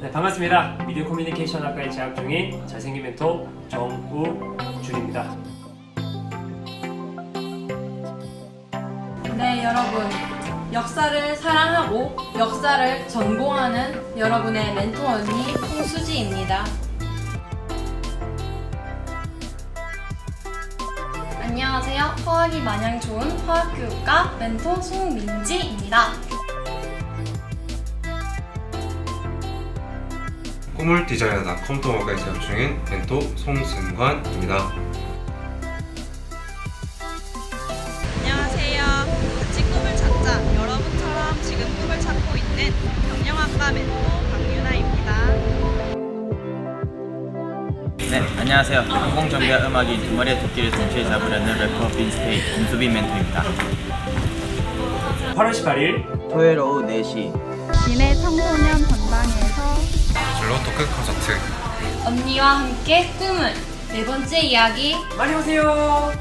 네, 반갑습니다. 미디어 커뮤니케이션 학과에 재학 중인 잘생긴 멘토 정우준입니다. 네, 여러분. 역사를 사랑하고 역사를 전공하는 여러분의 멘토 언니 홍수지입니다. 안녕하세요. 화학이 마냥 좋은 화학교육과 멘토 송민지입니다. 꿈을 디자인하다 컴퓨터학과에 재학 중인 멘토 송승환입니다. 안녕하세요. 같이 꿈을 찾자. 여러분처럼 지금 꿈을 찾고 있는 경영학과 멘토 박유나입니다. 네, 안녕하세요. 항공정비와 음악이 두 마리의 토끼를 동시에 잡으려는 래퍼 빈스테이 김수빈 멘토입니다. 8월 18일 토요일 오후 4시 기내 청소년 전당에서 줄로 토크 콘서트. 언니와 함께 꿈을. 네 번째 이야기. 많이 오세요.